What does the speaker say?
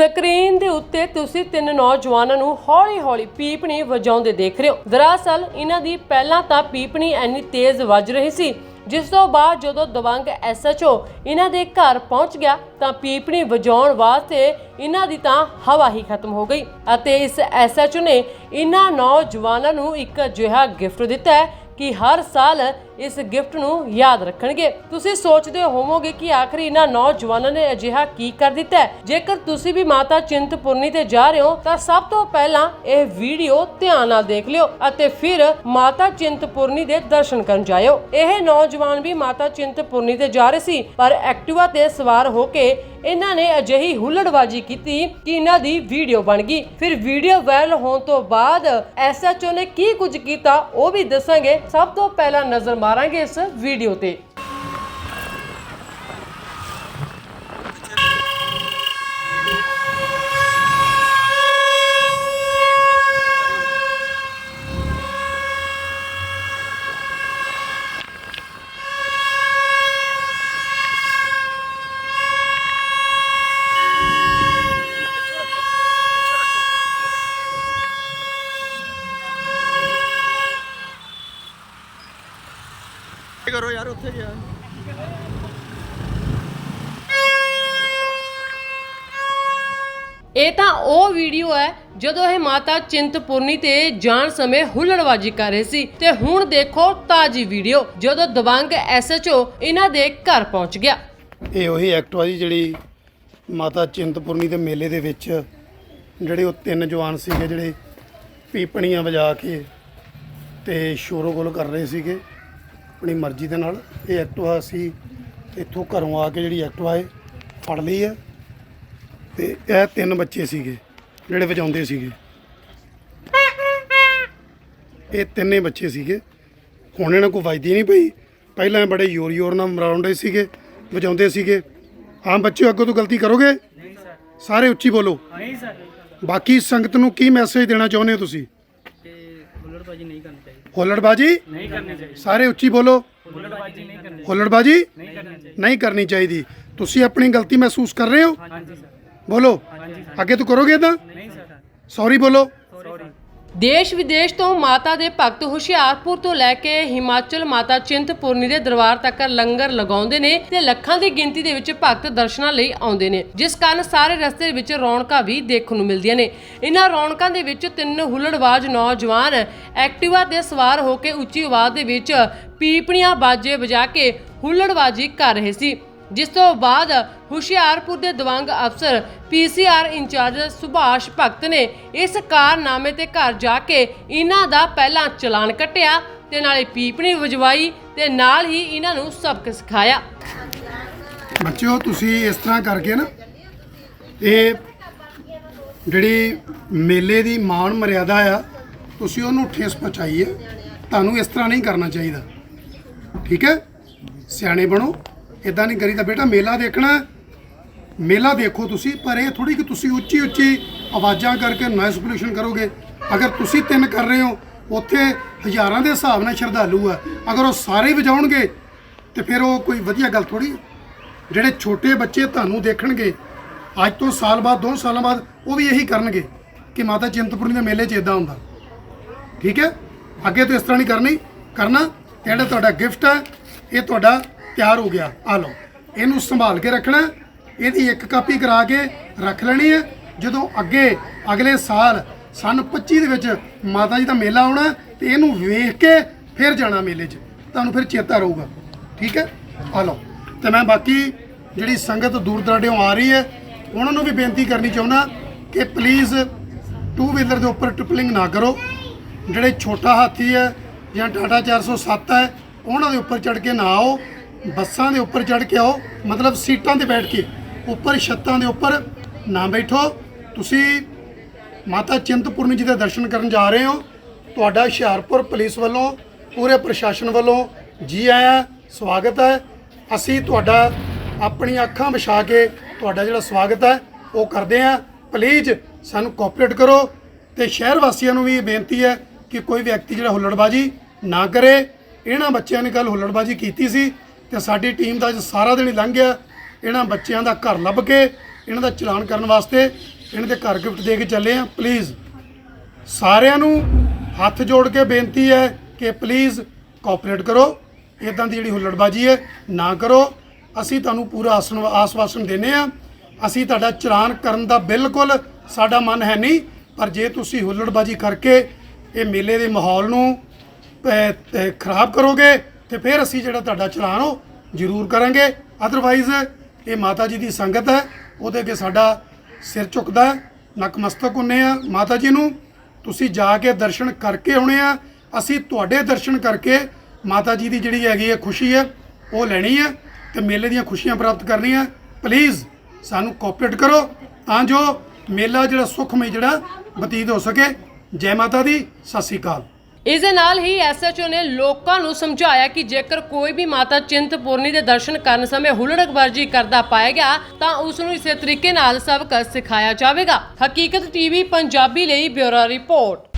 Screen ਦੇ ਉੱਤੇ ਤੁਸੀਂ ਤਿੰਨ ਨੌਜਵਾਨਾਂ ਨੂੰ ਹੌਲੀ-ਹੌਲੀ ਪੀਪਣੀ ਵਜਾਉਂਦੇ ਦੇਖ ਰਹੇ ਹੋ। ਦਰਅਸਲ, ਇਹਨਾਂ ਦੀ ਪਹਿਲਾਂ ਤਾਂ ਪੀਪਣੀ ਇੰਨੀ ਤੇਜ਼ ਵੱਜ ਰਹੀ ਸੀ। ਜਿਸ ਤੋਂ ਬਾਅਦ ਜਦੋਂ ਦਵੰਗ ਐਸਐਚਓ ਇਹਨਾਂ ਦੇ ਘਰ ਪਹੁੰਚ ਗਿਆ, ਤਾਂ ਪੀਪਣੀ ਵਜਾਉਣ ਵਾਸਤੇ ਇਹਨਾਂ ਦੀ ਤਾਂ ਹਵਾ ਹੀ ਖਤਮ ਹੋ ਗਈ ਅਤੇ ਇਸ ਐਸਐਚਓ ਨੇ ਇਹਨਾਂ ਨੌਜਵਾਨਾਂ ਨੂੰ ਇੱਕ ਅਜਿਹਾ ਗਿਫਟ ਦਿੱਤਾ ਹੈ ਕਿ ਹਰ ਸਾਲ ਇਸ ਗਿਫਟ ਨੂੰ ਯਾਦ ਰੱਖਣਗੇ। ਤੁਸੀਂ ਸੋਚਦੇ ਹੋਵੋਗੇ ਕਿ ਆਖਰ ਇਹਨਾਂ ਨੌਜਵਾਨਾਂ ਨੇ ਅਜਿਹਾ ਕੀ ਕਰ ਦਿੱਤਾ ਜੇਕਰ ਤੁਸੀਂ ਵੀ ਮਾਤਾ ਚਿੰਤਪੁਰਨੀ ਤੇ ਜਾ ਰਹੇ ਹੋ, ਤਾਂ ਸਭ ਤੋਂ ਪਹਿਲਾਂ ਇਹ ਵੀਡੀਓ ਧਿਆਨ ਨਾਲ ਦੇਖ ਲਿਓ ਅਤੇ ਫਿਰ ਮਾਤਾ ਚਿੰਤਪੁਰਨੀ ਦੇ ਦਰਸ਼ਨ ਕਰਨ ਜਾਇਓ। ਇਹ ਨੌਜਵਾਨ ਵੀ ਮਾਤਾ ਚਿੰਤਪੁਰਨੀ ਤੇ ਜਾ ਰਹੇ ਸੀ, ਪਰ ਐਕਟਿਵਾ ਤੇ ਸਵਾਰ ਹੋ ਕੇ ਇਹਨਾਂ ਨੇ ਅਜਿਹੀ ਹੁੱਲੜਬਾਜੀ ਕੀਤੀ ਕਿ ਇਹਨਾਂ ਦੀ ਵੀਡੀਓ ਬਣ ਗਈ। ਫਿਰ ਵੀਡੀਓ ਵਾਇਰਲ ਹੋਣ ਤੋਂ ਬਾਅਦ ਐਸਐਚਓ ਨੇ ਕੀ ਕੁਝ ਕੀਤਾ ਉਹ ਵੀ ਦੱਸਾਂਗੇ। ਸਭ ਤੋਂ ਪਹਿਲਾਂ ਨਜ਼ਰ ਮਾਰਾਂਗੇ ਇਸ ਵੀਡੀਓ ਕਰੋ ਯਾਰ ਉੱਥੇ ਗਿਆ। ਇਹ ਤਾਂ ਉਹ ਵੀਡੀਓ ਹੈ ਜਦੋਂ ਇਹ ਮਾਤਾ ਚਿੰਤਪੁਰਨੀ ਤੇ ਜਾਣ ਸਮੇਂ ਹੁੱਲੜਬਾਜੀ ਕਰ ਰਹੇ ਸੀ ਤੇ ਹੁਣ ਦੇਖੋ ਤਾਜੀ ਵੀਡੀਓ ਜਦੋਂ ਦਵੰਗ ਐਸਐਚਓ ਇਹਨਾਂ ਦੇ ਘਰ ਪਹੁੰਚ ਗਿਆ। ਇਹ ਉਹੀ ਐਕਟਿਵਾ ਜੀ ਜਿਹੜੀ ਮਾਤਾ ਚਿੰਤਪੁਰਨੀ ਦੇ ਮੇਲੇ ਦੇ ਵਿੱਚ ਜਿਹੜੇ ਉਹ ਤਿੰਨ ਜਵਾਨ ਸੀਗੇ ਜਿਹੜੇ ਪੀਪਣੀਆਂ ਵਜਾ ਕੇ ਤੇ ਸ਼ੋਰੋ ਗੋਲ ਕਰ ਰਹੇ ਸੀਗੇ। ਆਪਣੀ ਮਰਜ਼ੀ ਦੇ ਨਾਲ ਇਹ ਐਕਟਿਵਾ ਅਸੀਂ ਇੱਥੋਂ ਘਰੋਂ ਆ ਕੇ ਜਿਹੜੀ ਐਕਟਿਵਾ ਹੈ ਫੜ ਲਈ ਹੈ ਤੇ ਇਹ ਤਿੰਨ ਬੱਚੇ ਸੀਗੇ ਜਿਹੜੇ ਵਜਾਉਂਦੇ ਸੀਗੇ। ਇਹ ਤਿੰਨੇ ਬੱਚੇ ਸੀਗੇ। ਹੁਣ ਇਹਨਾਂ ਕੋਈ ਵੱਜਦੀ ਨਹੀਂ ਪਈ। ਪਹਿਲਾਂ ਬੜੇ ਯੋਰ ਯੋਰ ਨਾਲ ਮਰਾਉਂਦੇ ਸੀਗੇ ਵਜਾਉਂਦੇ ਸੀਗੇ। ਹਾਂ ਬੱਚਿਓ ਅੱਗੋਂ ਤੋਂ ਗਲਤੀ ਕਰੋਗੇ? ਨਹੀਂ ਸਰ। ਸਾਰੇ ਉੱਚੀ ਬੋਲੋ। ਨਹੀਂ ਸਰ। ਬਾਕੀ ਸੰਗਤ ਨੂੰ ਕੀ ਮੈਸੇਜ ਦੇਣਾ ਚਾਹੁੰਦੇ ਹੋ ਤੁਸੀਂ? ਹੁੱਲੜਬਾਜੀ ਨਹੀਂ ਕਰਨੀ ਚਾਹੀਦੀ। ਹੁੱਲੜਬਾਜੀ ਨਹੀਂ ਕਰਨੀ ਚਾਹੀਦੀ। ਸਾਰੇ ਉੱਚੀ ਬੋਲੋ। ਹੁੱਲੜਬਾਜੀ ਨਹੀਂ ਕਰਨੀ ਹੁੱਲੜਬਾਜੀ ਨਹੀਂ ਕਰਨੀ ਚਾਹੀਦੀ। ਨਹੀਂ ਕਰਨੀ ਚਾਹੀਦੀ। ਤੁਸੀਂ ਆਪਣੀ ਗਲਤੀ ਮਹਿਸੂਸ ਕਰ ਰਹੇ ਹੋ? ਹਾਂਜੀ ਸਰ। ਬੋਲੋ। ਹਾਂਜੀ ਸਰ। ਅੱਗੇ ਤੋਂ ਕਰੋਗੇ ਤਾਂ ਨਹੀਂ ਸਰ। ਸੌਰੀ ਬੋਲੋ। ਦੇਸ਼ ਵਿਦੇਸ਼ ਤੋਂ ਮਾਤਾ ਦੇ ਭਗਤ ਹੁਸ਼ਿਆਰਪੁਰ ਤੋਂ ਲੈ ਕੇ ਹਿਮਾਚਲ ਮਾਤਾ ਚਿੰਤਪੁਰਨੀ ਦੇ ਦਰਬਾਰ ਤੱਕ ਲੰਗਰ ਲਗਾਉਂਦੇ ਨੇ ਤੇ ਲੱਖਾਂ ਦੀ ਗਿਣਤੀ ਦੇ ਵਿੱਚ ਭਗਤ ਦਰਸ਼ਨਾਂ ਲਈ ਆਉਂਦੇ ਨੇ, ਜਿਸ ਕਾਰਨ ਸਾਰੇ ਰਸਤੇ ਵਿੱਚ ਰੌਣਕਾਂ ਵੀ ਦੇਖਣ ਨੂੰ ਮਿਲਦੀਆਂ ਨੇ। ਇਹਨਾਂ ਰੌਣਕਾਂ ਦੇ ਵਿੱਚ ਤਿੰਨ ਹੁੱਲੜਬਾਜ਼ ਨੌਜਵਾਨ ਐਕਟਿਵਾ ਤੇ ਸਵਾਰ ਹੋ ਕੇ ਉੱਚੀ ਆਵਾਜ਼ ਦੇ ਵਿੱਚ ਪੀਪਣੀਆਂ ਬਾਜੇ ਵਜਾ ਕੇ ਹੁੱਲੜਬਾਜੀ ਕਰ ਰਹੇ ਸੀ। ਜਿਸ ਤੋਂ ਬਾਅਦ ਹੁਸ਼ਿਆਰਪੁਰ ਦੇ ਦਵਾਂਗ ਅਫਸਰ ਪੀਸੀਆਰ ਇੰਚਾਰਜ ਸੁਭਾਸ਼ ਭਗਤ ਨੇ ਇਸ ਕਾਰਨਾਮੇ ਤੇ ਘਰ ਜਾ ਕੇ ਇਹਨਾਂ ਦਾ ਪਹਿਲਾਂ ਚਲਾਨ ਕੱਟਿਆ ਤੇ ਨਾਲੇ ਪੀਪਣੀ ਵਜਵਾਈ ਤੇ ਨਾਲ ਹੀ ਇਹਨਾਂ ਨੂੰ ਸਬਕ ਸਿਖਾਇਆ। ਬੱਚਿਓ, ਤੁਸੀਂ ਇਸ ਤਰ੍ਹਾਂ ਕਰਕੇ ਨਾ, ਇਹ ਜਿਹੜੀ ਮੇਲੇ ਦੀ ਮਾਣ ਮਰਿਆਦਾ ਆ, ਤੁਸੀਂ ਉਹਨੂੰ ਠੇਸ ਪਹੁੰਚਾਈ ਹੈ ਤੁਹਾਨੂੰ ਇਸ ਤਰ੍ਹਾਂ ਨਹੀਂ ਕਰਨਾ ਚਾਹੀਦਾ। ਠੀਕ ਹੈ? ਸਿਆਣੇ ਬਣੋ। ਇਦਾਂ ਨਹੀਂ ਕਰੀਦਾ। ਬੇਟਾ, ਮੇਲਾ ਦੇਖਣਾ ਮੇਲਾ ਦੇਖੋ ਤੁਸੀਂ, ਪਰ ਇਹ ਥੋੜੀ ਕਿ ਤੁਸੀਂ ਉੱਚੀ ਉੱਚੀ ਆਵਾਜ਼ਾਂ ਕਰਕੇ ਨੋਇਸ ਪੋਲੂਸ਼ਨ ਕਰੋਗੇ। ਅਗਰ ਤੁਸੀਂ ਤਿੰਨ ਕਰ ਰਹੇ ਹੋ, ਉੱਥੇ ਹਜ਼ਾਰਾਂ ਦੇ ਹਿਸਾਬ ਨਾਲ ਸ਼ਰਧਾਲੂ ਆ। ਅਗਰ ਉਹ ਸਾਰੇ ਵਜਾਉਣਗੇ, ਤੇ ਫਿਰ ਉਹ ਕੋਈ ਵਧੀਆ ਗੱਲ ਥੋੜੀ ਜਿਹੜੇ ਛੋਟੇ ਬੱਚੇ ਤੁਹਾਨੂੰ ਦੇਖਣਗੇ, ਅੱਜ ਤੋਂ ਸਾਲ ਬਾਅਦ 2 ਸਾਲਾਂ ਬਾਅਦ, ਉਹ ਵੀ ਇਹੀ ਕਰਨਗੇ ਕਿ ਮਾਤਾ ਚਿੰਤਪੁਰਨੀ ਦੇ ਮੇਲੇ 'ਚ ਇਦਾਂ ਹੁੰਦਾ। ਠੀਕ ਹੈ? ਅੱਗੇ ਤੋਂ ਇਸ ਤਰ੍ਹਾਂ ਨਹੀਂ ਕਰਨੀ। ਕਰਨਾ, ਜਿਹੜਾ ਤੁਹਾਡਾ ਗਿਫਟ ਹੈ ਇਹ ਤੁਹਾਡਾ ਤਿਆਰ ਹੋ ਗਿਆ। ਆ ਲਓ, ਇਹਨੂੰ ਸੰਭਾਲ ਕੇ ਰੱਖਣਾ ਇਹਦੀ ਇੱਕ ਕਾਪੀ ਕਰਾ ਕੇ ਰੱਖ ਲੈਣੀ ਹੈ। ਜਦੋਂ ਅੱਗੇ ਅਗਲੇ ਸਾਲ ਸਨ 25 ਦੇ ਵਿੱਚ ਮਾਤਾ ਜੀ ਦਾ ਮੇਲਾ ਆਉਣਾ ਤੇ ਇਹਨੂੰ ਵੇਖ ਕੇ ਫਿਰ ਜਾਣਾ ਮੇਲੇ 'ਚ। ਤੁਹਾਨੂੰ ਫਿਰ ਚੇਤਾ ਰਹੂਗਾ। ਠੀਕ ਹੈ? ਆ ਲਓ, ਤੇ ਮੈਂ ਬਾਕੀ ਜਿਹੜੀ ਸੰਗਤ ਦੂਰ ਦਰਾਡਿਓਂ ਆ ਰਹੀ ਹੈ, ਉਹਨਾਂ ਨੂੰ ਵੀ ਬੇਨਤੀ ਕਰਨੀ ਚਾਹੁੰਦਾ ਕਿ ਪਲੀਜ਼ ਟੂ ਵੀਲਰ ਦੇ ਉੱਪਰ ਟ੍ਰਿਪਲਿੰਗ ਨਾ ਕਰੋ। ਜਿਹੜੇ ਛੋਟਾ ਹਾਥੀ ਹੈ ਜਾਂ ਟਾਟਾ 407 ਹੈ, ਉਹਨਾਂ ਦੇ ਉੱਪਰ ਚੜ ਕੇ ਨਾ ਆਓ। ਬੱਸਾਂ ਦੇ ਉੱਪਰ ਚੜ ਕੇ ਆਓ, ਮਤਲਬ ਸੀਟਾਂ ਤੇ ਬੈਠ ਕੇ, ਉੱਪਰ ਛੱਤਾਂ ਦੇ ਉੱਪਰ ਨਾ ਬੈਠੋ। ਤੁਸੀਂ ਮਾਤਾ ਚਿੰਤਪੁਰਨੀ ਜੀ ਦੇ ਦਰਸ਼ਨ ਕਰਨ ਜਾ ਰਹੇ ਹੋ। ਤੁਹਾਡਾ ਹੁਸ਼ਿਆਰਪੁਰ ਪੁਲਿਸ ਵੱਲੋਂ, ਪੂਰੇ ਪ੍ਰਸ਼ਾਸਨ ਵੱਲੋਂ ਜੀ ਆਇਆਂ, ਸਵਾਗਤ ਹੈ। ਅਸੀਂ ਤੁਹਾਡਾ ਆਪਣੀਆਂ ਅੱਖਾਂ ਵਿਛਾ ਕੇ ਤੁਹਾਡਾ ਜਿਹੜਾ ਸਵਾਗਤ ਹੈ, ਉਹ ਕਰਦੇ ਹਾਂ। ਪਲੀਜ਼ ਸਾਨੂੰ ਕੋਆਪਰੇਟ ਕਰੋ ਤੇ ਸ਼ਹਿਰ ਵਾਸੀਆਂ ਨੂੰ ਵੀ ਇਹ ਬੇਨਤੀ ਹੈ ਕਿ ਕੋਈ ਵਿਅਕਤੀ ਜਿਹੜਾ ਹੁੱਲੜਬਾਜੀ ਨਾ ਕਰੇ। ਇਹਨਾਂ ਬੱਚਿਆਂ ਨੇ ਕੱਲ ਹੁੱਲੜਬਾਜੀ ਕੀਤੀ ਸੀ। ਤੇ ਸਾਡੀ ਟੀਮ ਦਾ ਅੱਜ ਸਾਰਾ ਦਿਨ ਹੀ ਲੰਘ ਗਿਆ। ਇਹਨਾਂ ਬੱਚਿਆਂ ਦਾ ਘਰ ਲੱਭ ਕੇ, ਇਹਨਾਂ ਦਾ ਚਲਾਨ ਕਰਨ ਵਾਸਤੇ ਇਹਨਾਂ ਦੇ ਘਰ ਗਿਫਟ ਦੇ ਕੇ ਚੱਲੇ ਆ ਪਲੀਜ਼ ਸਾਰਿਆਂ ਨੂੰ ਹੱਥ ਜੋੜ ਕੇ ਬੇਨਤੀ ਹੈ ਕਿ ਪਲੀਜ਼ ਕੋਆਪਰੇਟ ਕਰੋ। ਇਦਾਂ ਦੀ ਜਿਹੜੀ ਹੁੱਲੜਬਾਜੀ ਹੈ, ਨਾ ਕਰੋ। ਅਸੀਂ ਤੁਹਾਨੂੰ ਪੂਰਾ ਆਸਨ ਆਸਵਾਸਨ ਦਿੰਨੇ ਆ ਅਸੀਂ ਤੁਹਾਡਾ ਚਲਾਨ ਕਰਨ ਦਾ ਬਿਲਕੁਲ ਸਾਡਾ ਮਨ ਹੈ ਨਹੀਂ, ਪਰ ਜੇ ਤੁਸੀਂ ਹੁੱਲੜਬਾਜੀ ਕਰਕੇ ਇਹ ਮੇਲੇ ਦੇ ਮਾਹੌਲ ਨੂੰ ਖਰਾਬ ਕਰੋਗੇ ਤੇ ਫਿਰ ਅਸੀਂ ਜਿਹੜਾ ਤੁਹਾਡਾ ਚਲਾਨ ਉਹ ਜ਼ਰੂਰ ਕਰਾਂਗੇ। ਅਦਰਵਾਈਜ਼ ਇਹ ਮਾਤਾ ਜੀ ਦੀ ਸੰਗਤ ਹੈ, ਉਹਦੇ ਅੱਗੇ ਸਾਡਾ ਸਿਰ ਝੁਕਦਾ ਹੈ ਨਕਮਸਤਕ ਹੁੰਨੇ ਆ ਮਾਤਾ ਜੀ ਨੂੰ। ਤੁਸੀਂ ਜਾ ਕੇ ਦਰਸ਼ਨ ਕਰਕੇ ਆਉਣੇ ਆ, ਅਸੀਂ ਤੁਹਾਡੇ ਦਰਸ਼ਨ ਕਰਕੇ ਮਾਤਾ ਜੀ ਦੀ ਜਿਹੜੀ ਹੈਗੀ ਹੈ ਖੁਸ਼ੀ ਹੈ, ਉਹ ਲੈਣੀ ਹੈ ਤੇ ਮੇਲੇ ਦੀਆਂ ਖੁਸ਼ੀਆਂ ਪ੍ਰਾਪਤ ਕਰਨੀਆਂ। ਪਲੀਜ਼ ਸਾਨੂੰ ਕੋਆਪਰੇਟ ਕਰੋ, ਤਾਂ ਜੋ ਮੇਲਾ ਜਿਹੜਾ ਸੁਖਮਈ ਜਿਹੜਾ ਬਤੀਤ ਹੋ ਸਕੇ। ਜੈ ਮਾਤਾ ਦੀ, ਸਤਿ ਸ੍ਰੀ ਅਕਾਲ। ਇਸ ਦੇ ਨਾਲ ਹੀ ਐਸਐਚਓ ਨੇ ਲੋਕਾਂ ਨੂੰ ਸਮਝਾਇਆ ਕਿ ਜੇਕਰ ਕੋਈ ਵੀ ਮਾਤਾ ਚਿੰਤਪੁਰਨੀ ਦੇ ਦਰਸ਼ਨ ਕਰਨ ਸਮੇਂ ਹੁਲੜਬਾਜ਼ੀ ਕਰਦਾ ਪਾਇਆ ਗਿਆ, ਤਾਂ ਉਸ ਨੂੰ ਇਸੇ ਤਰੀਕੇ ਨਾਲ ਸਬਕ ਸਿਖਾਇਆ ਜਾਵੇਗਾ। ਹਕੀਕਤ ਟੀਵੀ, ਪੰਜਾਬੀ ਲਈ ਬਿਊਰੋ ਰਿਪੋਰਟ।